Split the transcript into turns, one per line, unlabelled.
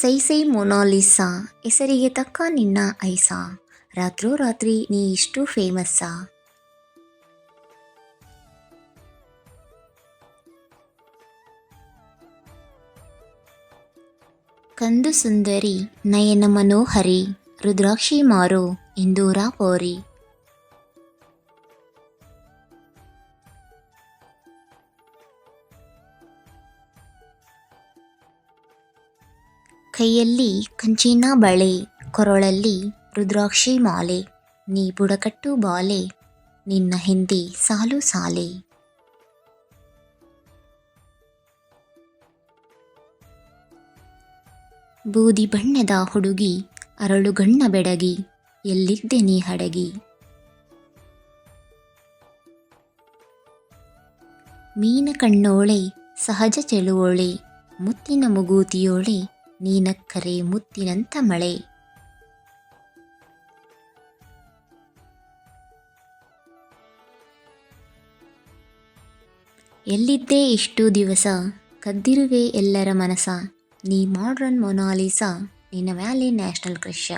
ಸೈ ಸೈ ಮೊನಾಲಿಸಾ ಹೆಸರಿಗೆ ತಕ್ಕ ನಿನ್ನ ಐಸಾ. ರಾತ್ರೋ ರಾತ್ರಿ ನೀ ಇಷ್ಟು ಫೇಮಸ್ಸಾ. ಕಂದು ಸುಂದರಿ, ನಯನ ಮನೋಹರಿ, ರುದ್ರಾಕ್ಷಿ ಮಾರೋ, ಇಂದೂರ ಪೋರಿ. ಕೈಯಲ್ಲಿ ಕಂಚಿನ ಬಳೆ, ಕೊರಳಲ್ಲಿ ರುದ್ರಾಕ್ಷಿ ಮಾಲೆ, ನೀ ಬುಡಕಟ್ಟು ಬಾಲೆ, ನಿನ್ನ ಹಿಂದೆ ಸಾಲು ಸಾಲೆ. ಬೂದಿ ಬಣ್ಣದ ಹುಡುಗಿ ಅರಳುಗಣ್ಣ ಬೆಡಗಿ, ಎಲ್ಲಿದ್ದೆ ನೀ ಹಡಗಿ? ಮೀನ ಕಣ್ಣೋಳೆ ಸಹಜ ಚೆಲುವೋಳೆ, ಮುತ್ತಿನ ಮುಗೂತಿಯೋಳೆ ನೀನಕ್ಕರೆ ಮುತ್ತಿನಂತ ಮಳೆ. ಎಲ್ಲಿದ್ದೇ ಇಷ್ಟು ದಿವಸ? ಕದ್ದಿರುವೆ ಎಲ್ಲರ ಮನಸ. ನೀ ಮಾಡ್ರನ್ ಮೊನಾಲಿಸಾ. ನಿನ್ನ ವ್ಯಾಲಿ ನ್ಯಾಷನಲ್ ಕ್ರಶ